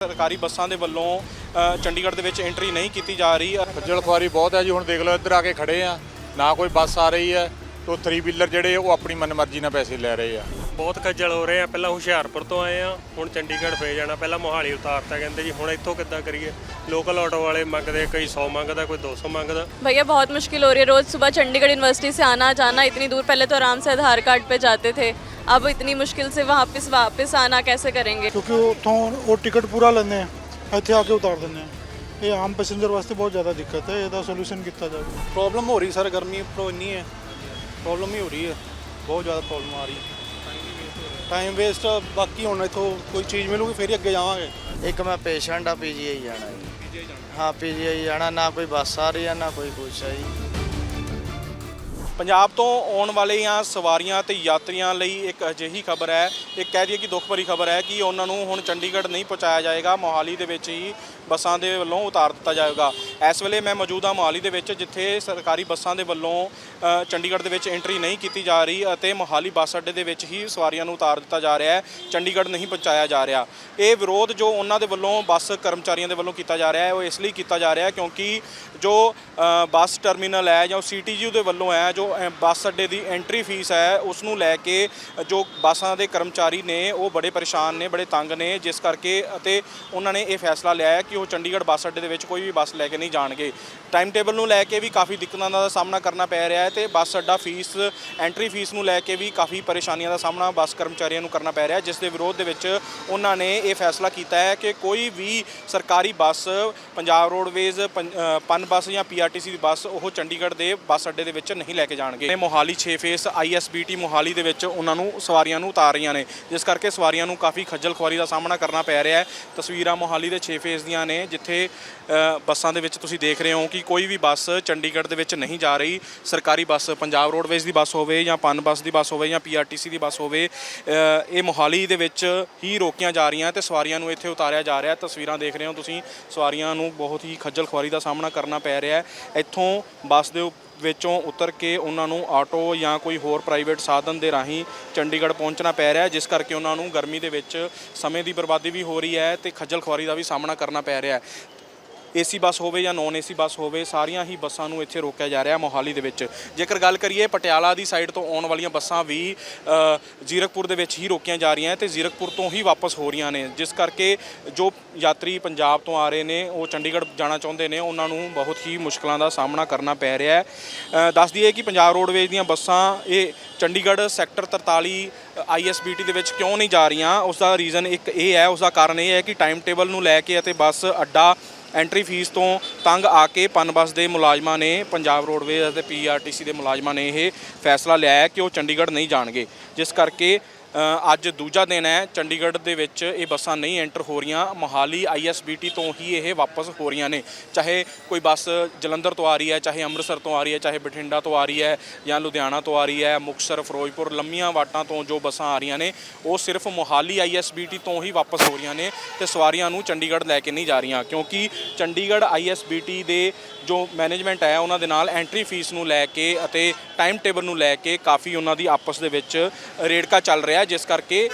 ਸਰਕਾਰੀ ਬੱਸਾਂ ਦੇ ਵੱਲੋਂ ਅ, ਚੰਡੀਗੜ੍ਹ ਦੇ ਵਿੱਚ ਐਂਟਰੀ ਨਹੀਂ ਕੀਤੀ ਜਾ ਰਹੀ ਖੱਜਲ ਖੁਆਰੀ ਬਹੁਤ ਹੈ ਜੀ ਹੁਣ ਦੇਖ ਲਓ ਇੱਧਰ ਆ ਕੇ ਖੜੇ ਆ ਨਾ ਕੋਈ ਬੱਸ ਆ ਰਹੀ ਹੈ ਤੋਂ 3 ਵੀਲਰ ਜਿਹੜੇ ਉਹ ਆਪਣੀ ਮਨਮਰਜ਼ੀ ਨਾਲ ਪੈਸੇ ਲੈ ਰਹੇ ਆ ਬਹੁਤ ਖੱਜਲ ਹੋ ਰਹੇ ਆ ਪਹਿਲਾਂ ਹੁਸ਼ਿਆਰਪੁਰ ਤੋਂ ਆਏ ਆ ਹੁਣ ਚੰਡੀਗੜ੍ਹ ਫੇ ਜਾਣਾ ਪਹਿਲਾਂ ਮੋਹਾਲੀ ਉਤਾਰਤਾ ਕਹਿੰਦੇ ਜੀ ਹੁਣ ਇੱਥੋਂ ਕਿੱਦਾਂ ਕਰੀਏ ਲੋਕਲ ਆਟੋ ਵਾਲੇ ਮੰਗਦੇ ਕਈ 100 ਮੰਗਦਾ ਕੋਈ 200 ਮੰਗਦਾ भैया बहुत मुश्किल हो रही है रोज़ सुबह चंडीगढ़ यूनिवर्सिटी से आना जाना इतनी दूर पहले तो आराम से आधार कार्ड पे जाते थे अब इतनी मुश्किल से वापस वापस आना कैसे करेंगे ਕਿਉਂਕਿ ਉੱਥੋਂ ਉਹ ਟਿਕਟ ਪੂਰਾ ਲੈਂਦੇ ਆ ਇੱਥੇ ਆ ਕੇ ਉਤਾਰ ਦਿੰਦੇ ਆ ਇਹ ਆਮ ਪੈਸੇਂਜਰ ਵਾਸਤੇ ਬਹੁਤ ਜ਼ਿਆਦਾ ਦਿੱਕਤ ਹੈ ਇਹਦਾ ਸੋਲੂਸ਼ਨ ਕੀਤਾ ਜਾਵੇ ਪ੍ਰੋਬਲਮ ਹੋ ਰਹੀ ਸਰ ਗਰਮੀ ਪ੍ਰੋ ਇੰਨੀ ਹੈ ਪ੍ਰੋਬਲਮ ਹੀ ਹੋ ਰਹੀ ਹੈ ਬਹੁਤ ਜ਼ਿਆਦਾ ਪ੍ਰੋਬਲਮ ਆ ਰਹੀ ਹੈ ਟਾਈਮ ਵੇਸਟ ਬਾਕੀ ਹੁਣ ਇੱਥੋਂ ਕੋਈ ਚੀਜ਼ ਮਿਲੂਗੀ ਫਿਰ ਹੀ ਅੱਗੇ ਜਾਵਾਂਗੇ ਇੱਕ ਮੈਂ ਪੇਸ਼ੈਂਟ ਆ ਪੀਜੀਆਈ ਜਾਣਾ ਜੀ ਹਾਂ ਪੀਜੀਆਈ ਜਾਣਾ ਨਾ ਕੋਈ ਬੱਸ ਆ ਰਹੀ ਆ ਨਾ ਕੋਈ ਕੁਛ ਆ ਜੀ ਪੰਜਾਬ ਤੋਂ ਆਉਣ ਵਾਲੀਆਂ ਸਵਾਰੀਆਂ ਤੇ ਯਾਤਰੀਆਂ ਲਈ ਇੱਕ ਅਜਿਹੀ ਖਬਰ ਹੈ। ਇੱਕ ਕਹਿ ਦਈਏ ਕਿ ਦੁੱਖ ਭਰੀ ਖਬਰ ਹੈ ਕਿ ਉਹਨਾਂ ਨੂੰ ਹੁਣ ਚੰਡੀਗੜ੍ਹ ਨਹੀਂ ਪਹੁੰਚਾਇਆ ਜਾਏਗਾ। ਮੋਹਾਲੀ ਦੇ ਵਿੱਚ ਹੀ ਬੱਸਾਂ ਦੇ ਵੱਲੋਂ ਉਤਾਰ ਦਿੱਤਾ ਜਾਵੇਗਾ ਇਸ ਵੇਲੇ ਮੈਂ ਮੌਜੂਦ ਹਾਂ ਮੋਹਾਲੀ ਦੇ ਵਿੱਚ ਜਿੱਥੇ ਸਰਕਾਰੀ ਬੱਸਾਂ ਦੇ ਵੱਲੋਂ ਚੰਡੀਗੜ੍ਹ ਦੇ ਵਿੱਚ ਐਂਟਰੀ ਨਹੀਂ ਕੀਤੀ ਜਾ ਰਹੀ ਅਤੇ ਮੋਹਾਲੀ ਬੱਸ ਅੱਡੇ ਦੇ ਵਿੱਚ ਹੀ ਸਵਾਰੀਆਂ ਨੂੰ ਉਤਾਰ ਦਿੱਤਾ ਜਾ ਰਿਹਾ ਹੈ। ਚੰਡੀਗੜ੍ਹ ਨਹੀਂ ਪਹੁੰਚਾਇਆ ਜਾ ਰਿਹਾ। ਇਹ ਵਿਰੋਧ ਜੋ ਉਹਨਾਂ ਦੇ ਵੱਲੋਂ ਬੱਸ ਕਰਮਚਾਰੀਆਂ ਦੇ ਵੱਲੋਂ ਕੀਤਾ ਜਾ ਰਿਹਾ ਹੈ ਉਹ ਇਸ ਲਈ ਕੀਤਾ ਜਾ ਰਿਹਾ ਹੈ ਕਿਉਂਕਿ ਜੋ ਬੱਸ ਟਰਮੀਨਲ ਹੈ ਜਾਂ ਸੀਟੀਯੂ ਦੇ ਵੱਲੋਂ ਹੈ ਜੋ ਅ, ਬੱਸ ਅੱਡੇ ਦੀ ਐਂਟਰੀ ਫੀਸ ਹੈ ਉਸ ਨੂੰ ਲੈ ਕੇ ਜੋ ਬੱਸਾਂ ਦੇ ਕਰਮਚਾਰੀ ਨੇ ਉਹ ਬੜੇ ਪਰੇਸ਼ਾਨ ਨੇ ਬੜੇ ਤੰਗ ਨੇ ਜਿਸ ਕਰਕੇ ਅਤੇ ਉਹਨਾਂ ਨੇ ਇਹ ਫੈਸਲਾ ਲਿਆ ਹੈ ਕਿ ਉਹ ਚੰਡੀਗੜ੍ਹ ਬੱਸ ਅੱਡੇ ਦੇ ਵਿੱਚ ਕੋਈ ਵੀ ਬੱਸ ਲੈ ਕੇ ਨਹੀਂ ਜਾਣਗੇ। ਟਾਈਮ ਟੇਬਲ ਨੂੰ ਲੈ ਕੇ ਵੀ ਕਾਫੀ ਦਿੱਕਤਾਂ ਦਾ ਸਾਹਮਣਾ ਕਰਨਾ ਪੈ ਰਿਹਾ ਹੈ ਤੇ ਬੱਸ ਅੱਡਾ ਫੀਸ ਐਂਟਰੀ ਫੀਸ ਨੂੰ ਲੈ ਕੇ ਵੀ ਕਾਫੀ ਪਰੇਸ਼ਾਨੀਆਂ ਦਾ ਸਾਹਮਣਾ ਬੱਸ ਕਰਮਚਾਰੀਆਂ ਨੂੰ ਕਰਨਾ ਪੈ ਰਿਹਾ ਜਿਸ ਦੇ ਵਿਰੋਧ ਦੇ ਵਿੱਚ ਉਹਨਾਂ ਨੇ ਇਹ ਫੈਸਲਾ ਕੀਤਾ ਹੈ ਕਿ ਕੋਈ ਵੀ ਸਰਕਾਰੀ ਬੱਸ, ਪੰਜਾਬ ਰੋਡਵੇਜ਼, ਪੰ- ਪਨ ਬੱਸ ਜਾਂ ਪੀਆਰਟੀਸੀ ਦੀ ਬੱਸ ਉਹ ਚੰਡੀਗੜ੍ਹ ਦੇ ਬੱਸ ਅੱਡੇ ਦੇ ਵਿੱਚ ਨਹੀਂ ਲੈ ਕੇ ਜਾਣਗੇ। ਮੋਹਾਲੀ 6 ਫੇਸ ਆਈਐਸਬੀਟੀ ਮੋਹਾਲੀ ਦੇ ਵਿੱਚ ਉਹਨਾਂ ਨੂੰ ਸਵਾਰੀਆਂ ਨੂੰ ਉਤਾਰ ਰਹੀਆਂ ਨੇ, ਜਿਸ ਕਰਕੇ ਸਵਾਰੀਆਂ ਨੂੰ ਕਾਫੀ ਖੱਜਲ ਖੁਆਰੀ ਦਾ ਸਾਹਮਣਾ ਕਰਨਾ ਪੈ ਰਿਹਾ ਹੈ। ਤਸਵੀਰਾਂ ਮੋਹਾਲੀ ਦੇ 6 ਫੇਸ ਦੀਆਂ ਨੇ ਜਿੱਥੇ ਬੱਸਾਂ ਦੇ ਵਿੱਚ ਤੁਸੀਂ ਦੇਖ ਰਹੇ ਹੋ ਕਿ ਕੋਈ ਵੀ ਬੱਸ ਚੰਡੀਗੜ੍ਹ ਦੇ ਵਿੱਚ ਨਹੀਂ ਜਾ ਰਹੀ। ਸਰਕਾਰੀ ਬੱਸ ਪੰਜਾਬ ਰੋਡਵੇਜ਼ ਦੀ ਬੱਸ ਹੋਵੇ ਜਾਂ ਪਨ ਬੱਸ ਦੀ ਬੱਸ ਹੋਵੇ ਜਾਂ ਪੀਆਰਟੀਸੀ ਦੀ ਬੱਸ ਹੋਵੇ ਇਹ ਮੋਹਾਲੀ ਦੇ ਵਿੱਚ ਹੀ ਰੋਕੀਆਂ ਜਾ ਰਹੀਆਂ ਤੇ ਸਵਾਰੀਆਂ ਨੂੰ ਇੱਥੇ ਉਤਾਰਿਆ ਜਾ ਰਿਹਾ। ਤਸਵੀਰਾਂ ਦੇਖ ਰਹੇ ਹੋ ਤੁਸੀਂ, ਸਵਾਰੀਆਂ ਨੂੰ ਬਹੁਤ ਹੀ ਖੱਜਲ ਖੁਆਰੀ ਦਾ ਸਾਹਮਣਾ ਕਰਨਾ ਪੈ ਰਿਹਾ ਹੈ। ਇੱਥੋਂ ਬੱਸ ਦੇ ਵਿੱਚੋਂ ਉਤਰ ਕੇ ਉਹਨਾਂ ਨੂੰ ਆਟੋ ਜਾਂ ਕੋਈ ਹੋਰ ਪ੍ਰਾਈਵੇਟ ਸਾਧਨ ਦੇ ਰਾਹੀਂ ਚੰਡੀਗੜ੍ਹ ਪਹੁੰਚਣਾ ਪੈ ਰਿਹਾ ਹੈ, ਜਿਸ ਕਰਕੇ ਉਹਨਾਂ ਨੂੰ ਗਰਮੀ ਦੇ ਵਿੱਚ ਸਮੇਂ ਦੀ ਬਰਬਾਦੀ ਵੀ ਹੋ ਰਹੀ ਹੈ ਤੇ ਖੱਜਲ ਖੁਆਰੀ ਦਾ ਵੀ ਸਾਹਮਣਾ ਕਰਨਾ ਪੈ ਰਿਹਾ ਹੈ। ਏਸੀ ਬੱਸ ਹੋਵੇ ਜਾਂ ਨੌਨ ਏਸੀ ਬੱਸ ਹੋਵੇ, ਸਾਰੀਆਂ ਹੀ ਬੱਸਾਂ ਨੂੰ ਇੱਥੇ ਰੋਕਿਆ ਜਾ ਰਿਹਾ ਮੋਹਾਲੀ ਦੇ ਵਿੱਚ। ਜੇਕਰ ਗੱਲ ਕਰੀਏ, ਪਟਿਆਲਾ ਦੀ ਸਾਈਡ ਤੋਂ ਆਉਣ ਵਾਲੀਆਂ ਬੱਸਾਂ ਵੀ ਜ਼ੀਰਕਪੁਰ ਦੇ ਵਿੱਚ ਹੀ ਰੋਕੀਆਂ ਜਾ ਰਹੀਆਂ ਤੇ ਜ਼ੀਰਕਪੁਰ ਤੋਂ ਹੀ ਵਾਪਸ ਹੋ ਰਹੀਆਂ ਨੇ। ਜਿਸ ਕਰਕੇ ਜੋ ਯਾਤਰੀ ਪੰਜਾਬ ਤੋਂ ਆ ਰਹੇ ਨੇ, ਉਹ ਚੰਡੀਗੜ੍ਹ ਜਾਣਾ ਚਾਹੁੰਦੇ ਨੇ, ਉਹਨਾਂ ਨੂੰ ਬਹੁਤ ਹੀ ਮੁਸ਼ਕਲਾਂ ਦਾ ਸਾਹਮਣਾ ਕਰਨਾ ਪੈ ਰਿਹਾ ਹੈ। ਦੱਸ ਦਈਏ ਕਿ ਪੰਜਾਬ ਰੋਡਵੇਜ਼ ਦੀਆਂ ਬੱਸਾਂ, ਇਹ ਚੰਡੀਗੜ੍ਹ ਸੈਕਟਰ 43 ਆਈਐਸਬੀਟੀ ਦੇ ਵਿੱਚ ਕਿਉਂ ਨਹੀਂ ਜਾ ਰਹੀਆਂ? ਉਸ ਦਾ ਰੀਜ਼ਨ ਇੱਕ ਇਹ ਹੈ ਉਸ ਦਾ ਕਾਰਨ ਇਹ ਹੈ ਕਿ ਟਾਈਮ ਟੇਬਲ ਨੂੰ ਲੈ ਕੇ ਅਤੇ ਬੱਸ ਅੱਡਾ ਐਂਟਰੀ ਫੀਸ ਤੋਂ ਤੰਗ ਆ ਕੇ ਪਨ ਬੱਸ ਦੇ ਮੁਲਾਜ਼ਮਾਂ ਨੇ, ਪੰਜਾਬ ਰੋਡਵੇਜ਼ ਅਤੇ ਪੀਆਰਟੀਸੀ ਦੇ ਮੁਲਾਜ਼ਮਾਂ ਨੇ ਇਹ ਫੈਸਲਾ ਲਿਆ ਹੈ ਕਿ ਉਹ ਚੰਡੀਗੜ੍ਹ ਨਹੀਂ ਜਾਣਗੇ। ਜਿਸ ਕਰਕੇ ਅੱਜ ਦੂਜਾ ਦਿਨ ਹੈ। ਚੰਡੀਗੜ੍ਹ ਦੇ ਵਿੱਚ ਇਹ ਬੱਸਾਂ ਨਹੀਂ ਐਂਟਰ ਹੋ ਰਹੀਆਂ। ਮੋਹਾਲੀ ਆਈਐਸਬੀਟੀ ਤੋਂ ਹੀ ਇਹ ਵਾਪਸ ਹੋ ਰਹੀਆਂ ਨੇ। ਚਾਹੇ ਕੋਈ ਬੱਸ ਜਲੰਧਰ ਤੋਂ ਆ ਰਹੀ ਹੈ, ਚਾਹੇ ਅੰਮ੍ਰਿਤਸਰ ਤੋਂ ਆ ਰਹੀ ਹੈ, ਚਾਹੇ ਬਠਿੰਡਾ ਤੋਂ ਆ ਰਹੀ ਹੈ ਜਾਂ ਲੁਧਿਆਣਾ ਤੋਂ ਆ ਰਹੀ ਹੈ, ਮੁਕਤਸਰ, ਫਿਰੋਜ਼ਪੁਰ ਲੰਮੀਆਂ ਵਾਟਾਂ ਤੋਂ ਜੋ ਬੱਸਾਂ ਆ ਰਹੀਆਂ ਨੇ, ਉਹ ਸਿਰਫ ਮੋਹਾਲੀ ਆਈਐਸਬੀਟੀ ਤੋਂ ਹੀ ਵਾਪਸ ਹੋ ਰਹੀਆਂ ਨੇ ਤੇ ਸਵਾਰੀਆਂ ਨੂੰ ਚੰਡੀਗੜ੍ਹ ਲੈ ਕੇ ਨਹੀਂ ਜਾ ਰਹੀਆਂ। ਕਿਉਂਕਿ ਚੰਡੀਗੜ੍ਹ ਆਈਐਸਬੀਟੀ ਦੇ ਜੋ ਮੈਨੇਜਮੈਂਟ ਹੈ, ਉਹਨਾਂ ਦੇ ਨਾਲ ਐਂਟਰੀ ਫੀਸ ਨੂੰ ਲੈ ਕੇ ਅਤੇ ਟਾਈਮ ਟੇਬਲ ਨੂੰ ਲੈ ਕੇ ਕਾਫੀ ਉਹਨਾਂ ਦੀ ਆਪਸ ਦੇ ਵਿੱਚ ਰੇੜਕਾ ਚੱਲ ਰਿਹਾ। ਜਿਸ ਕਰਕੇ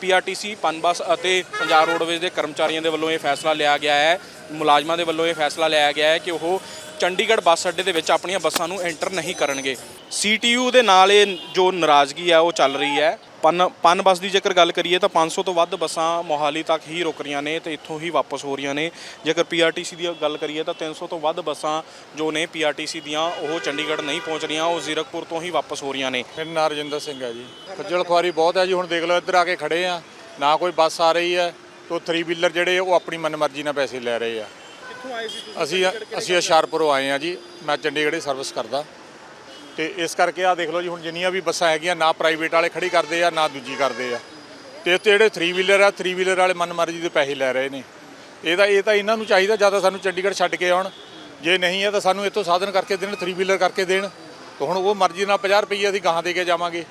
ਪੀਆਰਟੀਸੀ ਪਨਬਸ ਅਤੇ ਪੰਜਾਬ ਰੋਡਵੇਜ਼ ਦੇ ਕਰਮਚਾਰੀਆਂ ਦੇ ਵੱਲੋਂ ਇਹ ਫੈਸਲਾ ਲਿਆ ਗਿਆ ਹੈ। ਮੁਲਾਜ਼ਮਾਂ ਦੇ ਵੱਲੋਂ ਇਹ ਫੈਸਲਾ ਲਿਆ ਗਿਆ ਹੈ ਕਿ ਉਹ ਚੰਡੀਗੜ੍ਹ ਬੱਸ ਅੱਡੇ ਦੇ ਵਿੱਚ ਆਪਣੀਆਂ ਬੱਸਾਂ ਨੂੰ ਐਂਟਰ ਨਹੀਂ ਕਰਨਗੇ। ਸੀਟੀਯੂ ਦੇ ਨਾਲ ਇਹ ਜੋ ਨਾਰਾਜ਼ਗੀ ਹੈ ਉਹ ਚੱਲ ਰਹੀ ਹੈ। ਪਨ ਪਨ ਬੱਸ ਦੀ ਜੇਕਰ ਗੱਲ ਕਰੀਏ ਤਾਂ 500 ਤੋਂ ਵੱਧ ਬੱਸਾਂ ਮੋਹਾਲੀ ਤੱਕ ਹੀ ਰੁਕ ਰਹੀਆਂ ਨੇ ਤੇ ਇੱਥੋਂ ਹੀ ਵਾਪਸ ਹੋ ਰਹੀਆਂ ਨੇ। ਜੇਕਰ ਪੀਆਰਟੀਸੀ ਦੀ ਗੱਲ ਕਰੀਏ ਤਾਂ 300 ਤੋਂ ਵੱਧ ਬੱਸਾਂ ਜੋ ਨੇ ਪੀਆਰਟੀਸੀ ਦੀਆਂ ਉਹ ਚੰਡੀਗੜ੍ਹ ਨਹੀਂ ਪਹੁੰਚ ਰਹੀਆਂ ਉਹ ਜ਼ੀਰਕਪੁਰ ਤੋਂ ਹੀ ਵਾਪਸ ਹੋ ਰਹੀਆਂ ਨੇ। ਮੇਰਾ ਨਾਂ ਰਜਿੰਦਰ ਸਿੰਘ ਹੈ ਜੀ। ਖੱਜਲ ਖੁਆਰੀ ਬਹੁਤ ਹੈ ਜੀ। ਹੁਣ ਦੇਖ ਲਓ ਇੱਧਰ ਆ ਕੇ ਖੜੇ ਆ। ਨਾ ਕੋਈ ਬੱਸ ਆ ਰਹੀ ਹੈ ਤੋਂ 3 ਵੀਲਰ ਜਿਹੜੇ ਉਹ ਆਪਣੀ ਮਨਮਰਜ਼ੀ ਨਾਲ ਪੈਸੇ ਲੈ ਰਹੇ ਆ। ਕਿੱਥੋਂ ਆਏ ਸੀ ਅਸੀਂ ਅਸੀਂ ਹੁਸ਼ਿਆਰਪੁਰੋਂ ਆਏ ਆ ਜੀ। ਮੈਂ ਚੰਡੀਗੜ੍ਹ ਦੀ ਸਰਵਿਸ ਕਰਦਾ। ਤੇ ਇਸ ਕਰਕੇ ਆ ਦੇਖ ਲਓ ਜੀ, ਹੁਣ ਜਿੰਨੀਆਂ ਵੀ ਬੱਸਾਂ ਹੈਗੀਆਂ, ਨਾ ਪ੍ਰਾਈਵੇਟ ਵਾਲੇ ਖੜੀ ਕਰਦੇ ਆ, ਨਾ ਦੂਜੀ ਕਰਦੇ ਆ। ਤੇ ਇੱਥੇ ਜਿਹੜੇ 3 ਵੀਲਰ ਆ 3 ਵੀਲਰ ਵਾਲੇ ਮਨਮਰਜ਼ੀ ਦੇ ਪੈਸੇ ਲੈ ਰਹੇ ਨੇ। ਇਹਦਾ ਇਹ ਤਾਂ ਇਹਨਾਂ ਨੂੰ ਚਾਹੀਦਾ ਜ਼ਿਆਦਾ ਸਾਨੂੰ ਚੰਡੀਗੜ੍ਹ ਛੱਡ ਕੇ ਆਉਣ। ਜੇ ਨਹੀਂ ਹੈ ਤਾਂ ਸਾਨੂੰ ਇੱਥੋਂ ਸਾਧਨ ਕਰਕੇ ਦੇਣ 3 ਵੀਲਰ ਕਰਕੇ ਦੇਣ। ਤਾਂ ਹੁਣ ਉਹ ਮਰਜ਼ੀ ਨਾਲ 50 ਰੁਪਏ ਅਸੀਂ ਗਾਹਾਂ ਦੇ ਕੇ ਜਾਵਾਂਗੇ।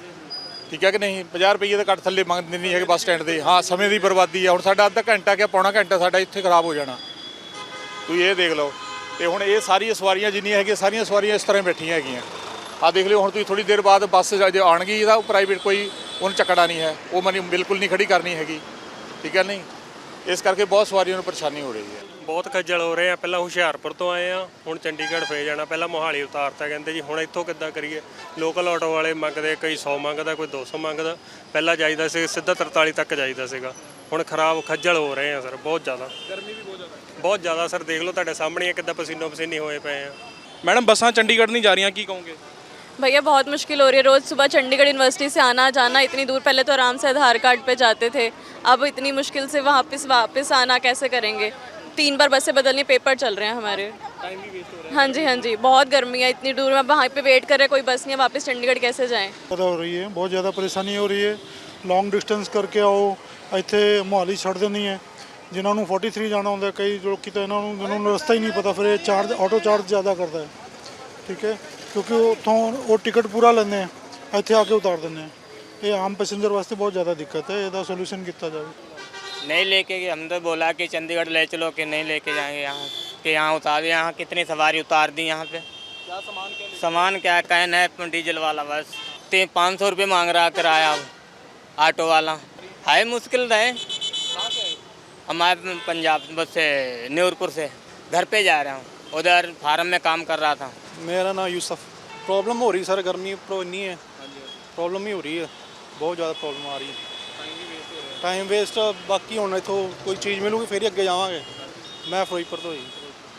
ਠੀਕ ਹੈ ਕਿ ਨਹੀਂ? 50 ਰੁਪਏ ਦੇ ਘੱਟ ਥੱਲੇ ਮੰਗਦੇ ਨਹੀਂ ਹੈਗੇ ਬੱਸ ਸਟੈਂਡ ਦੇ। ਹਾਂ, ਸਮੇਂ ਦੀ ਬਰਬਾਦੀ ਆ। ਹੁਣ ਸਾਡਾ ਅੱਧਾ ਘੰਟਾ ਕਿ ਪੌਣਾ ਘੰਟਾ ਸਾਡਾ ਇੱਥੇ ਖਰਾਬ ਹੋ ਜਾਣਾ। ਤੁਸੀਂ ਇਹ ਦੇਖ ਲਓ। ਤੇ ਹੁਣ ਇਹ ਸਾਰੀਆਂ ਸਵਾਰੀਆਂ ਜਿੰਨੀਆਂ ਹੈਗੀਆਂ, ਸਾਰੀਆਂ ਸਵਾਰੀਆਂ ਇਸ ਤਰ੍ਹਾਂ ਬੈਠੀਆਂ ਹੈਗੀਆਂ। ਆ ਦੇਖ ਲਿਓ ਹੁਣ ਤੁਸੀਂ ਥੋੜੀ ਦੇਰ ਬਾਅਦ ਬੱਸ ਜੇ ਆਣਗੀ ਇਹਦਾ ਪ੍ਰਾਈਵੇਟ ਕੋਈ ਉਹਨੂੰ ਚੱਕੜਾ ਨਹੀਂ ਹੈ। ਉਹ ਮਨੀ ਬਿਲਕੁਲ ਨਹੀਂ ਖੜੀ ਕਰਨੀ ਹੈਗੀ। ਠੀਕ ਹੈ ਨਹੀਂ? ਇਸ ਕਰਕੇ ਬਹੁਤ ਸਵਾਰੀਆਂ ਨੂੰ ਪਰੇਸ਼ਾਨੀ ਹੋ ਰਹੀ ਹੈ। ਬਹੁਤ ਖੱਜਲ ਹੋ ਰਹੇ ਆ। ਪਹਿਲਾਂ ਹੁਸ਼ਿਆਰਪੁਰ ਤੋਂ ਆਏ ਆ ਹੁਣ ਚੰਡੀਗੜ੍ਹ ਫੇਰ ਜਾਣਾ। ਪਹਿਲਾਂ ਮੋਹਾਲੀ ਉਤਾਰਤਾ ਕਹਿੰਦੇ ਜੀ ਹੁਣ ਇੱਥੋਂ ਕਿੱਦਾਂ ਕਰੀਏ? ਲੋਕਲ ਆਟੋ ਵਾਲੇ ਮੰਗਦੇ ਕਈ 100 ਮੰਗਦਾ ਕੋਈ 200 ਮੰਗਦਾ। ਪਹਿਲਾਂ ਜਾਈਦਾ ਸੀ ਸਿੱਧਾ 43 ਤੱਕ ਜਾਈਦਾ ਸੀਗਾ। ਹੁਣ ਖਰਾਬ ਖੱਜਲ ਹੋ ਰਹੇ ਆ ਸਰ ਬਹੁਤ ਜ਼ਿਆਦਾ। ਗਰਮੀ ਵੀ ਬਹੁਤ ਜ਼ਿਆਦਾ। ਬਹੁਤ ਜ਼ਿਆਦਾ ਸਰ ਦੇਖ ਲਓ ਤੁਹਾਡੇ ਸਾਹਮਣੇ ਕਿੱਦਾਂ ਪਸੀਨੋ ਪਸੀਨੀ ਹੋਏ ਪਏ ਆ। ਮੈਡਮ ਬੱਸਾਂ ਚੰਡੀਗੜ੍ਹ ਨਹੀਂ ਜਾ ਰਹੀਆਂ ਕੀ ਕਹੋਗੇ? भैया बहुत मुश्किल हो रही है रोज़ सुबह चंडीगढ़ यूनिवर्सिटी से आना जाना इतनी दूर पहले तो आराम से आधार कार्ड पे जाते थे अब इतनी मुश्किल से वापस वापस आना कैसे करेंगे तीन बार बसें बदलनी पेपर चल रहे हैं हमारे हाँ जी हाँ जी बहुत गर्मी है इतनी दूर में वहाँ पे वेट कर रहे हैं, कोई बस नहीं है वापस चंडीगढ़ कैसे जाएं ज़्यादा हो रही है बहुत ज़्यादा परेशानी हो रही है ਲੌਂਗ ਡਿਸਟੈਂਸ ਕਰਕੇ ਆਓ ਇੱਥੇ ਮੋਹਾਲੀ ਛੱਡ ਦਿੰਦੀ ਹੈ ਜਿਨ੍ਹਾਂ ਨੂੰ 43 ਜਾਣਾ ਹੁੰਦਾ ਕਈ ਲੋਕੀ ਤਾਂ ਇਹਨਾਂ ਨੂੰ ਜਿਹਨਾਂ ਨੂੰ ਰਸਤਾ ਹੀ ਨਹੀਂ ਪਤਾ ਫਿਰ ਇਹ ਚਾਰਜ ਆਟੋ ਚਾਰਜ ਜ਼ਿਆਦਾ ਕਰਦਾ ਹੈ ਠੀਕ ਹੈ ਕਿਉਂਕਿ ਉਹ ਉੱਥੋਂ ਉਹ ਟਿਕਟ ਪੂਰਾ ਲੈਂਦੇ ਆ ਇੱਥੇ ਆ ਕੇ ਉਤਾਰ ਦਿੰਦੇ ਆ ਇਹ ਆਮ ਪੈਸੇਂਜਰ ਵਾਸਤੇ ਬਹੁਤ ਜ਼ਿਆਦਾ ਦਿੱਕਤ ਹੈ ਇਹਦਾ ਸੋਲੂਸ਼ਨ ਕੀਤਾ ਜਾਵੇ नहीं लेके गए हम तो बोला कि चंडीगढ़ ले चलो कि नहीं लेके जाएंगे यहाँ कि यहाँ उतार दिए यहाँ कितनी सवारी उतार दी यहाँ पे क्या सामान क्या सामान क्या कैन है डीजल वाला बस तीन पाँच सौ रुपये मांग रहा किराया अब ऑटो वाला है मुश्किल है हमारे पंजाब बस से न्यूरपुर से घर पे जा रहा हूँ उधर फार्म में काम कर रहा था ਮੇਰਾ ਨਾਮ ਯੂਸਫ ਪ੍ਰੋਬਲਮ ਹੋ ਰਹੀ ਸਰ ਗਰਮੀ ਉੱਪਰੋਂ ਇੰਨੀ ਹੈ ਪ੍ਰੋਬਲਮ ਹੀ ਹੋ ਰਹੀ ਹੈ ਬਹੁਤ ਜ਼ਿਆਦਾ ਪ੍ਰੋਬਲਮ ਆ ਰਹੀ ਹੈ ਟਾਈਮ ਵੇਸਟ ਬਾਕੀ ਹੁਣ ਇੱਥੋਂ ਕੋਈ ਚੀਜ਼ ਮਿਲੂਗੀ ਫੇਰ ਹੀ ਅੱਗੇ ਜਾਵਾਂਗੇ ਮੈਂ ਫਿਰੋਜ਼ਪੁਰ ਤੋਂ ਹੀ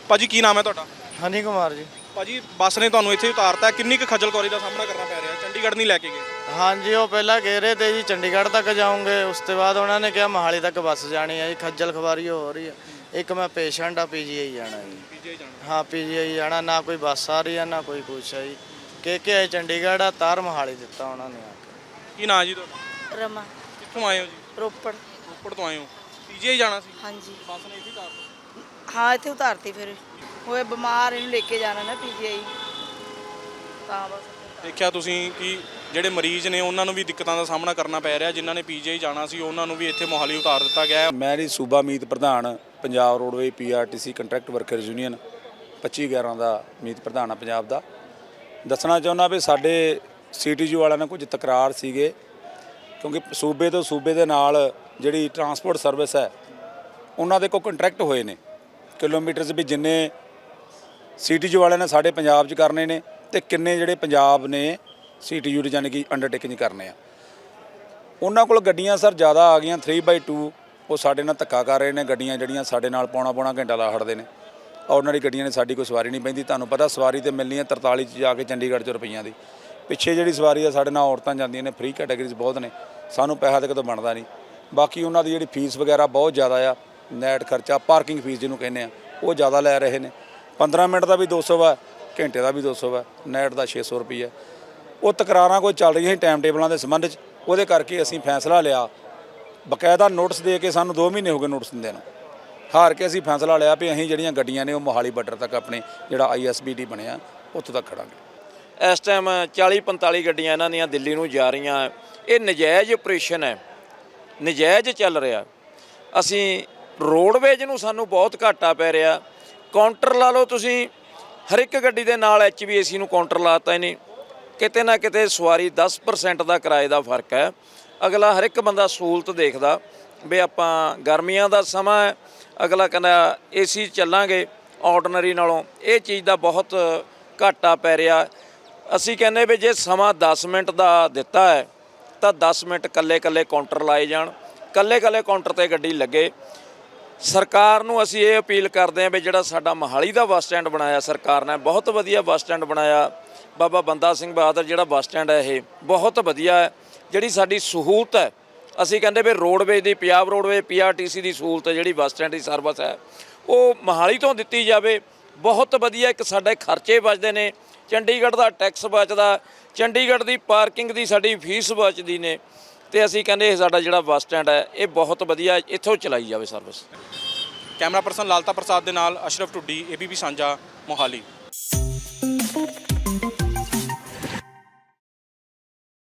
ਭਾਜੀ ਕੀ ਨਾਮ ਹੈ ਤੁਹਾਡਾ ਹਨੀ ਕੁਮਾਰ ਜੀ ਭਾਜੀ ਬੱਸ ਨੇ ਤੁਹਾਨੂੰ ਇੱਥੇ ਉਤਾਰਤਾ ਕਿੰਨੀ ਕੁ ਖੱਜਲ ਖੁਆਰੀ ਦਾ ਸਾਹਮਣਾ ਕਰਨਾ ਪੈ ਰਿਹਾ ਚੰਡੀਗੜ੍ਹ ਨਹੀਂ ਲੈ ਕੇ ਗਏ ਹਾਂਜੀ ਉਹ ਪਹਿਲਾਂ ਕਹਿ ਰਹੇ ਤੇ ਜੀ ਚੰਡੀਗੜ੍ਹ ਤੱਕ ਜਾਉਂਗੇ ਉਸ ਤੋਂ ਬਾਅਦ ਉਹਨਾਂ ਨੇ ਕਿਹਾ ਮੋਹਾਲੀ ਤੱਕ ਬੱਸ ਜਾਣੀ ਹੈ ਜੀ ਖੱਜਲ ਖਵਾਰੀ ਹੋ ਰਹੀ ਹੈ ਇੱਕ ਮੈਂ ਪੇਸ਼ੈਂਟ ਆ ਪੀਜੀਆਈ ਜਾਣਾ ਜੀ। ਪੀਜੀਆਈ ਜਾਣਾ। ਹਾਂ ਪੀਜੀਆਈ ਜਾਣਾ ਨਾ ਕੋਈ ਬੱਸ ਆ ਰਹੀ ਹੈ ਨਾ ਕੋਈ ਕੁਛ ਹੈ ਜੀ। ਕੇ ਕੇ ਆਏ ਚੰਡੀਗੜ੍ਹ ਆ ਤਾਰ ਮੋਹਾਲੀ ਦਿੱਤਾ ਉਹਨਾਂ ਨੇ ਆ ਕੇ। ਕੀ ਨਾਂ ਜੀ ਤੁਹਾਡਾ? रमा ਕਿੱਥੋਂ ਆਏ ਹੋ ਜੀ? ਰੋਪੜ। ਰੋਪੜ ਤੋਂ ਆਏ ਹੋ। ਪੀਜੀਆਈ ਜਾਣਾ ਸੀ? ਹਾਂਜੀ। ਬੱਸ ਨੇ ਇੱਥੇ ਉਤਾਰਤਾ ਹਾਂ ਇੱਥੇ ਉਤਾਰਤੀ ਫਿਰ। ਹੋਏ ਬਿਮਾਰ ਇਹਨੂੰ ਲੈ ਕੇ ਜਾਣਾ ਨਾ ਪੀਜੀਆਈ। ਤਾਂ ਬਸ। ਦੇਖਿਆ ਤੁਸੀਂ ਕਿ ਜਿਹੜੇ ਮਰੀਜ਼ ਨੇ ਉਹਨਾਂ ਨੂੰ ਵੀ ਦਿੱਕਤਾਂ ਦਾ ਸਾਹਮਣਾ ਕਰਨਾ ਪੈ ਰਿਹਾ। ਜਿਨ੍ਹਾਂ ਨੇ ਪੀਜੀਆਈ ਜਾਣਾ ਸੀ ਉਹਨਾਂ ਨੂੰ ਵੀ ਇੱਥੇ ਮੋਹਾਲੀ ਉਤਾਰ ਦਿੱਤਾ ਗਿਆ ਹੈ। ਮੈਂ ਜੀ ਸੂਬਾ ਮੀਤ ਪ੍ਰਧਾਨ Punjab roadway PRTC contract workers union 25 11 ਦਾ ਮੀਤ ਪ੍ਰਧਾਨ ਆ ਪੰਜਾਬ ਦਾ। ਦੱਸਣਾ ਚਾਹੁੰਦਾ ਵੀ ਸਾਡੇ ਸੀਟੀਯੂ ਵਾਲਿਆਂ ਨਾਲ ਕੁਝ ਤਕਰਾਰ ਸੀਗੇ, ਕਿਉਂਕਿ ਸੂਬੇ ਤੋਂ ਸੂਬੇ ਦੇ ਨਾਲ ਜਿਹੜੀ ਟਰਾਂਸਪੋਰਟ ਸਰਵਿਸ ਹੈ, ਉਹਨਾਂ ਦੇ ਕੋਲ ਕੰਟਰੈਕਟ ਹੋਏ ਨੇ। ਕਿਲੋਮੀਟਰਸ ਵੀ ਜਿੰਨੇ ਸੀਟੀਯੂ ਵਾਲਿਆਂ ਨੇ ਸਾਡੇ ਪੰਜਾਬ 'ਚ ਕਰਨੇ ਨੇ ਤੇ ਕਿੰਨੇ ਜਿਹੜੇ ਪੰਜਾਬ ਨੇ ਸੀਟੀਯੂ ਦੇ ਯਾਨੀ ਕਿ ਅੰਡਰਟੇਕਿੰਗ ਕਰਨੇ ਆ। ਉਹਨਾਂ ਕੋਲ ਗੱਡੀਆਂ ਸਰ ਜ਼ਿਆਦਾ ਆ ਗਈਆਂ 3x2 ਉਹ ਸਾਡੇ ਨਾਲ ਧੱਕਾ ਕਰ ਰਹੇ ਨੇ, ਗੱਡੀਆਂ ਜਿਹੜੀਆਂ ਸਾਡੇ ਨਾਲ ਪੌਣਾ ਪੌਣਾ ਘੰਟਾ ਲਾ ਹਟਦੇ ਨੇ। ਔਰ ਦੀ ਗੱਡੀਆਂ ਨੇ ਸਾਡੀ ਕੋਈ ਸਵਾਰੀ ਨਹੀਂ ਪੈਂਦੀ। ਤੁਹਾਨੂੰ ਪਤਾ ਸਵਾਰੀ ਤੇ ਮਿਲਣੀ ਹੈ 43 ਚ ਜਾ ਕੇ ਚੰਡੀਗੜ੍ਹ ਚ ਰੁਪਈਆਂ ਦੀ। ਪਿੱਛੇ ਜਿਹੜੀ ਸਵਾਰੀ ਆ, ਸਾਡੇ ਨਾਲ ਔਰਤਾਂ ਜਾਂਦੀਆਂ ਨੇ ਫ੍ਰੀ ਕੈਟਾਗਰੀਜ਼ ਬਹੁਤ ਨੇ। ਸਾਨੂੰ ਪੈਸਾ ਤੇ ਕਦੋਂ ਬਣਦਾ ਨਹੀਂ। ਬਾਕੀ ਉਹਨਾਂ ਦੀ ਜਿਹੜੀ ਫੀਸ ਵਗੈਰਾ ਬਹੁਤ ਜ਼ਿਆਦਾ ਆ ਨੈਟ ਖਰਚਾ ਪਾਰਕਿੰਗ ਫੀਸ ਜਿਹਨੂੰ ਕਹਿੰਦੇ ਆ, ਉਹ ਜ਼ਿਆਦਾ ਲੈ ਰਹੇ ਨੇ। 15 ਮਿੰਟ ਦਾ ਵੀ 200 ਵਾ ਘੰਟੇ ਦਾ ਵੀ 200 ਵਾ ਨੈਟ ਦਾ 600 ਰੁਪਈਆ। ਉਹ ਤਕਰਾਰਾਂ ਕੋਈ ਚੱਲ ਰਹੀਆਂ ਸੀ ਟਾਈਮ ਟੇਬਲਾਂ ਦੇ ਸੰਬੰਧ 'ਚ, ਉਹਦੇ ਕਰਕੇ ਅਸੀਂ ਫੈਸਲਾ ਲਿਆ ਬਕਾਇਦਾ ਨੋਟਿਸ ਦੇ ਕੇ ਸਾਨੂੰ 2 ਮਹੀਨੇ ਹੋ ਗਏ ਨੋਟਿਸ ਦਿੰਦੇ ਨੂੰ। ਹਾਰ ਕੇ ਅਸੀਂ ਫੈਸਲਾ ਲਿਆ ਵੀ ਅਸੀਂ ਜਿਹੜੀਆਂ ਗੱਡੀਆਂ ਨੇ ਉਹ ਮੋਹਾਲੀ ਬਾਰਡਰ ਤੱਕ ਆਪਣੇ ਜਿਹੜਾ ਆਈਐਸਬੀਡੀ ਬਣਿਆ, ਉੱਥੋਂ ਤੱਕ ਖੜਾਂਗੇ। ਇਸ ਟਾਈਮ 40 45 ਗੱਡੀਆਂ ਇਹਨਾਂ ਦੀਆਂ ਦਿੱਲੀ ਨੂੰ ਜਾ ਰਹੀਆਂ। ਇਹ ਨਜਾਇਜ਼ ਆਪਰੇਸ਼ਨ ਹੈ। ਨਜਾਇਜ਼ ਚੱਲ ਰਿਹਾ। ਅਸੀਂ ਰੋਡਵੇਜ ਨੂੰ ਸਾਨੂੰ ਬਹੁਤ ਘਾਟਾ ਪੈ ਰਿਹਾ। ਕਾਊਂਟਰ ਲਾ ਲਓ ਤੁਸੀਂ। ਹਰ ਇੱਕ ਗੱਡੀ ਦੇ ਨਾਲ ਐਚਵੀਏਸੀ ਨੂੰ ਕਾਊਂਟਰ ਲਾਤਾ ਇਹਨੇ। ਕਿਤੇ ਨਾ ਕਿਤੇ ਸਵਾਰੀ 10% ਦਾ ਕਿਰਾਏ ਦਾ ਫ਼ਰਕ ਹੈ। ਅਗਲਾ ਹਰ ਇੱਕ ਬੰਦਾ ਸਹੂਲਤ ਦੇਖਦਾ ਵੀ ਆਪਾਂ ਗਰਮੀਆਂ ਦਾ ਸਮਾਂ ਹੈ, ਅਗਲਾ ਕਹਿੰਦਾ ਏਸੀ ਚੱਲਾਂਗੇ ਆਰਡੀਨਰੀ ਨਾਲੋਂ। ਇਹ ਚੀਜ਼ ਦਾ ਬਹੁਤ ਘਾਟਾ ਪੈ ਰਿਹਾ। ਅਸੀਂ ਕਹਿੰਦੇ ਵੀ ਜੇ ਸਮਾਂ 10 ਮਿੰਟ ਦਾ ਦਿੱਤਾ ਹੈ, ਤਾਂ 10 ਮਿੰਟ ਕੱਲੇ ਕੱਲੇ ਕਾਊਂਟਰ ਲਾਏ ਜਾਣ। ਕੱਲੇ ਕੱਲੇ ਕਾਊਂਟਰ ਤੇ ਗੱਡੀ ਲੱਗੇ। ਸਰਕਾਰ ਨੂੰ ਅਸੀਂ ਇਹ ਅਪੀਲ ਕਰਦੇ ਹਾਂ ਵੀ ਜਿਹੜਾ ਸਾਡਾ ਮਹਾਲੀ ਦਾ ਬੱਸ ਸਟੈਂਡ ਬਣਾਇਆ ਸਰਕਾਰ ਨੇ, ਬਹੁਤ ਵਧੀਆ ਬੱਸ ਸਟੈਂਡ ਬਣਾਇਆ। ਬਾਬਾ ਬੰਦਾ ਸਿੰਘ ਬਹਾਦਰ ਜਿਹੜਾ ਬੱਸ ਸਟੈਂਡ ਹੈ ਇਹ, ਬਹੁਤ ਵਧੀਆ ਹੈ। ਜਿਹੜੀ ਸਾਡੀ ਸਹੂਲਤ ਹੈ, ਅਸੀਂ ਕਹਿੰਦੇ ਵੀ ਰੋਡਵੇਜ ਦੀ, ਪੰਜਾਬ ਰੋਡਵੇ ਪੀਆਰਟੀਸੀ ਦੀ ਸਹੂਲਤ ਜਿਹੜੀ ਬੱਸ ਸਟੈਂਡ ਦੀ ਸਰਵਿਸ ਹੈ, ਉਹ ਮਹਾਲੀ ਤੋਂ ਦਿੱਤੀ ਜਾਵੇ। ਬਹੁਤ ਵਧੀਆ ਇੱਕ ਸਾਡੇ ਖਰਚੇ ਬਚਦੇ ਨੇ। ਚੰਡੀਗੜ੍ਹ ਦਾ ਟੈਕਸ ਬਚਦਾ, ਚੰਡੀਗੜ੍ਹ ਦੀ ਪਾਰਕਿੰਗ ਦੀ ਸਾਡੀ ਫੀਸ ਬਚਦੀ ਨੇ। ਤੇ ਅਸੀਂ ਕਹਿੰਦੇ ਇਹ ਸਾਡਾ ਜਿਹੜਾ ਬੱਸ ਸਟੈਂਡ ਹੈ, ਇਹ ਬਹੁਤ ਵਧੀਆ ਇੱਥੋਂ ਚਲਾਈ ਜਾਵੇ service camera person Lalta Prasad ਦੇ ਨਾਲ ਅਸ਼ਰਫ ਟੁੱਡੀ ਏਬੀਪੀ ਸਾਂਝਾ, ਮੋਹਾਲੀ।